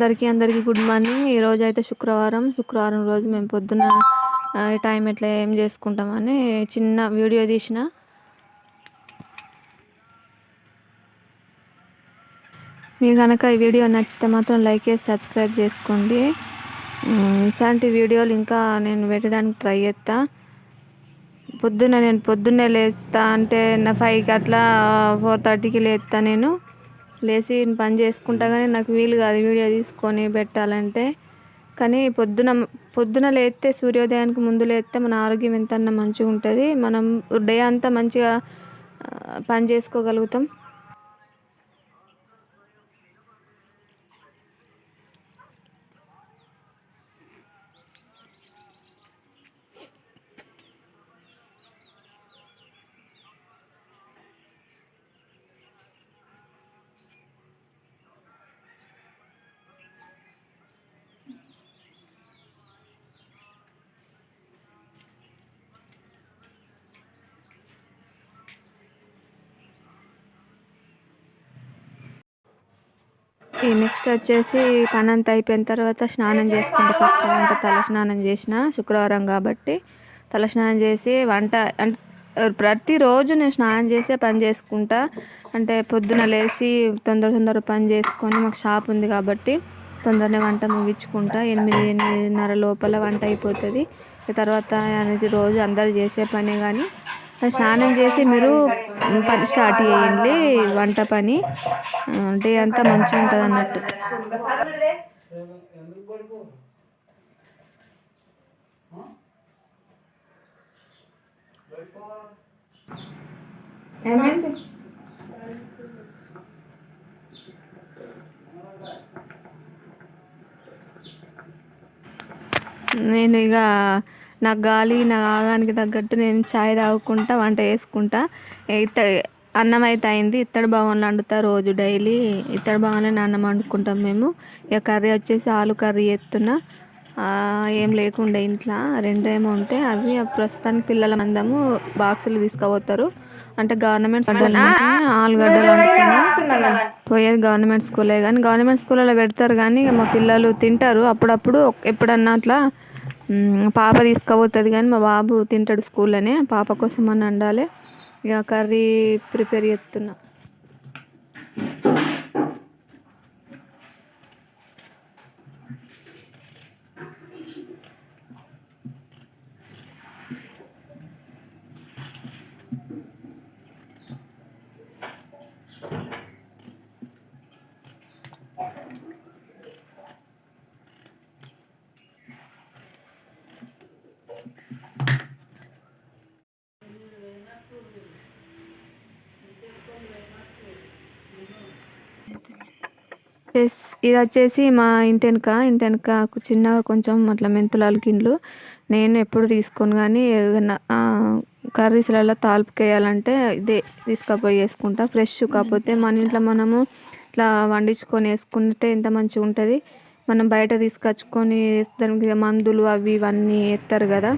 అందరికీ అందరికీ good morning ఈరోజు అయితే శుక్రవారం. శుక్రవారం రోజు మేము పొద్దున టైం ఎట్లా ఏం చేసుకుంటామని చిన్న వీడియో తీసిన. మీ కనుక ఈ వీడియో నచ్చితే మాత్రం లైక్ చేసి సబ్స్క్రైబ్ చేసుకోండి. ఇలాంటి వీడియోలు ఇంకా నేను పెట్టడానికి ట్రై చేస్తా. పొద్దున్న నేను పొద్దున్నే లేస్తా అంటే నా ఫైవ్కి అట్లా ఫోర్ థర్టీకి లేస్తా నేను. లేచి పని చేసుకుంటా కానీ నాకు వీలు కాదు వీడియో తీసుకొని పెట్టాలంటే. కానీ పొద్దున పొద్దున లేస్తే సూర్యోదయానికి ముందు లేస్తే మన ఆరోగ్యం ఎంత మంచిగా ఉంటుంది మనం డే అంతా మంచిగా పని చేసుకోగలుగుతాం. ఈ నెక్స్ట్ వచ్చేసి పని అంతా అయిపోయిన తర్వాత స్నానం చేసుకుంటే చక్కగా అంటే తల స్నానం చేసిన శుక్రవారం కాబట్టి తల స్నానం చేసి వంట అంటే ప్రతిరోజు నేను స్నానం చేసే పని చేసుకుంటా. అంటే పొద్దున లేచి తొందర తొందర పని చేసుకొని మాకు షాప్ ఉంది కాబట్టి తొందరనే వంట ముగించుకుంటా. ఎనిమిది ఎనిమిదిన్నర లోపల వంట అయిపోతుంది. తర్వాత అనేది రోజు అందరు చేసే పనే కానీ స్నానం చేసి మీరు పని స్టార్ట్ చేయండి వంట పని. డే అంతా మంచిగా ఉంటుంది అన్నట్టు. ఏమైంది నేను ఇక నా గాలి నా ఆగానికి తగ్గట్టు నేను చాయ్ తాగుకుంటా వంట చేసుకుంటా. ఇత్తడి అన్నం అయితే అయింది. ఇత్తడి భవన్లో వండుతా రోజు డైలీ. ఇత్తడి భవన్లో అన్నం వండుకుంటాం మేము. ఇక కర్రీ వచ్చేసి ఆలు కర్రీ చేస్తున్నా. ఆ, ఏం లేకుండే ఇంట్లో. రెండేమో ఉంటే అవి. ప్రస్తుతానికి పిల్లల మందము బాక్సులు తీసుకుపోతారు. అంటే గవర్నమెంట్ ఆలుగడ్డలు వండుతున్నా. పోయేది గవర్నమెంట్ స్కూలే కానీ గవర్నమెంట్ స్కూల్లో పెడతారు కానీ ఇక మా పిల్లలు తింటారు. అప్పుడప్పుడు ఎప్పుడన్నా అట్లా పాప తీసుకుపోతుంది కానీ మా బాబు తింటాడు స్కూల్లోనే. పాప కోసం అని అండాలి. ఇక కర్రీ ప్రిపేర్ చేస్తున్నా. ఎస్ ఇది వచ్చేసి మా ఇంటి వెనక ఇంటి వెనక చిన్నగా కొంచెం అట్లా మెంతులు అలికిండ్లు నేను ఎప్పుడు తీసుకోను కానీ ఏదైనా కర్రీస్లలో తాలింపుకి వేయాలంటే ఇదే తీసుకపోయి వేసుకుంటా. ఫ్రెష్ కాకపోతే మన ఇంట్లో మనము ఇట్లా వండించుకొని వేసుకుంటే ఎంత మంచిగా ఉంటుంది మనం బయట తీసుకొచ్చుకొని దానికి మందులు అవి ఇవన్నీ వేస్తారు కదా.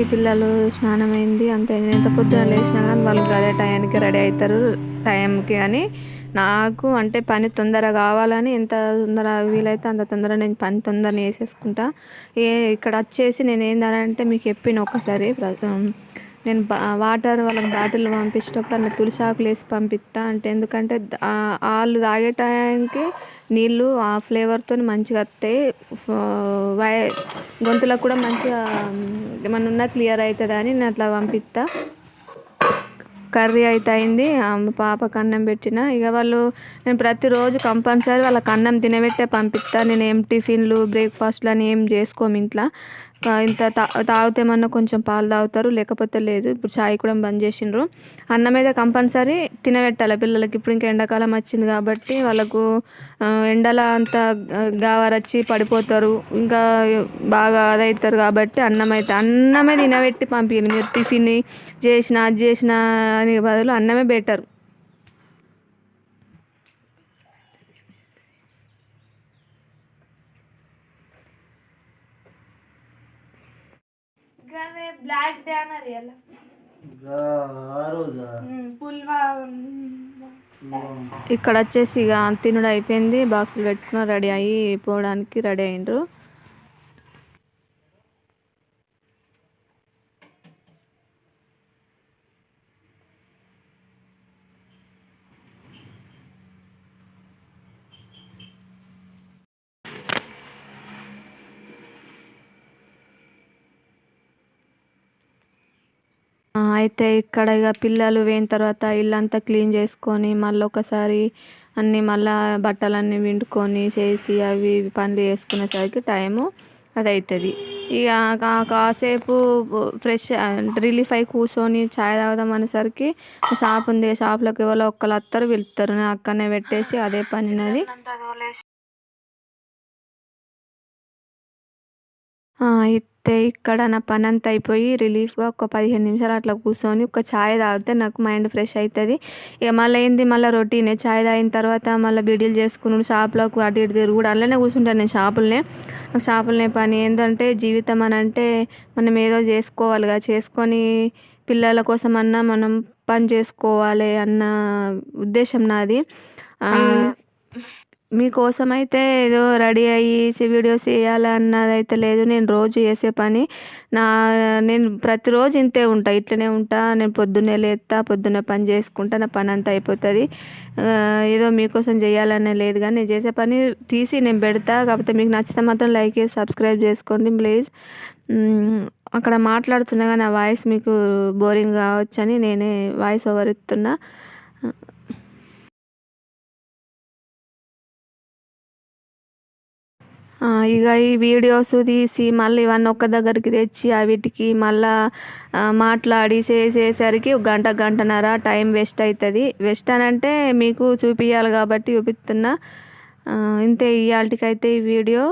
ఈ పిల్లలు స్నానం అయింది అంతే ఎంత పొద్దున లేచినా కానీ వాళ్ళు అదే టైంకి రెడీ అవుతారు టైంకి అని నాకు అంటే పని తొందర కావాలని ఎంత తొందర వీలైతే అంత తొందర నేను పని తొందర చేసేసుకుంటా. ఏ ఇక్కడ వచ్చేసి నేను ఏంటంటే మీకు చెప్పిన ఒకసారి నేను వాటర్ వాళ్ళకి బాటిల్ పంపించేటప్పుడు అలా తులసి ఆకులు వేసి పంపిస్తా అంటే ఎందుకంటే వాళ్ళు తాగే టైంకి నీళ్ళు ఆ ఫ్లేవర్తో మంచిగా వస్తాయి వై గొంతులకు కూడా మంచిగా ఏమన్నా ఉన్నా క్లియర్ అవుతుంది అని నేను అట్లా పంపిస్తా కర్రీ అయితే అయింది పాప పాపకు అన్నం పెట్టిన. ఇక వాళ్ళు నేను ప్రతిరోజు కంపల్సరీ వాళ్ళకి అన్నం తినబెట్టే పంపిస్తా నేను ఏం టిఫిన్లు బ్రేక్ఫాస్ట్లు అని ఏం చేసుకోము ఇంట్లో. ఇంత తా తాగితేమన్నా కొంచెం పాలు తాగుతారు లేకపోతే లేదు. ఇప్పుడు చాయ్ కూడా బంద్ చేసిండ్రు. అన్నం అయితే కంపల్సరీ తినబెట్టాలి పిల్లలకి. ఇప్పుడు ఇంకా ఎండాకాలం వచ్చింది కాబట్టి వాళ్ళకు ఎండల అంత గావరచ్చి పడిపోతారు. ఇంకా బాగా అదవుతారు కాబట్టి అన్నం అయితే అన్నమే తినబెట్టి పంపించాలి మీరు టిఫిన్ చేసిన అది చేసిన అని బదులు అన్నమే బెటర్. బ్లాక్ ఎలా పుల్వా ఇక్కడ వచ్చేసి ఇక తినుడు అయిపోయింది బాక్సులు పెట్టుకుని రెడీ అయ్యి పోవడానికి రెడీ అయ్యిండ్రు. అయితే ఇక్కడ ఇక పిల్లలు పోయిన తర్వాత ఇల్లంతా క్లీన్ చేసుకొని మళ్ళీ ఒకసారి అన్నీ మళ్ళా బట్టలన్నీ విండుకొని చేసి అవి ఇవి పనులు చేసుకునేసరికి టైము అది అవుతుంది ఇక కాసేపు ఫ్రెష్ రిలీఫ్ అయి కూర్చొని చాయ్ తాగుదాం అనేసరికి షాప్ ఉంది. షాప్లోకి ఎవరో ఒక్కరు వస్తారు వెళ్తారు నేను అక్కడనే పెట్టేసి అదే పని అది అయితే ఇక్కడ నా పని అంతా అయిపోయి రిలీఫ్గా ఒక పదిహేను నిమిషాలు అట్లా కూర్చొని ఒక ఛాయ్ తాగితే నాకు మైండ్ ఫ్రెష్ అవుతుంది ఇక మళ్ళీ ఏంది? మళ్ళీ రొటీనే ఛాయ్ తాగిన తర్వాత మళ్ళీ బిడీలు చేసుకుని షాప్లోకి అటు ఇటు తిరుగుడు అలానే కూర్చుంటాను నేను షాపులనే. నాకు షాపులనే పని ఏంటంటే జీవితం అని అంటే మనం ఏదో చేసుకోవాలిగా చేసుకొని పిల్లల కోసం అన్నా మనం పని చేసుకోవాలి అన్న ఉద్దేశం నాది. మీకోసమైతే మీకోసం అయితే ఏదో రెడీ అయ్యి వీడియోస్ చేయాలన్నది అయితే లేదు. నేను రోజు చేసే పని. నా నేను ప్రతిరోజు ఇంతే ఉంటా. ఇట్లనే ఉంటా. నేను పొద్దున్నే లేస్తా పొద్దున్నే పని చేసుకుంటా నా పని అంతా అయిపోతుంది ఏదో మీకోసం చేయాలనే లేదు కానీ నేను చేసే పని తీసి నేను పెడతా. కాకపోతే మీకు నచ్చితే మాత్రం లైక్ చేసి సబ్స్క్రైబ్ చేసుకోండి ప్లీజ్. అక్కడ మాట్లాడుతున్నా కానీ నా వాయిస్ మీకు బోరింగ్ కావచ్చని నేనే వాయిస్ ఓవర్ ఇస్తున్నా ఇక ఈ వీడియోస్ తీసి మళ్ళీ ఇవన్నీ ఒక్క దగ్గరికి తెచ్చి వీటికి మళ్ళా మాట్లాడి చేసేసరికి గంట గంటన్నర టైం వేస్ట్ అవుతుంది వేస్ట్ అని అంటే మీకు చూపించాలి కాబట్టి చూపిస్తున్నా. ఇంతే ఇవాళకైతే ఈ వీడియో.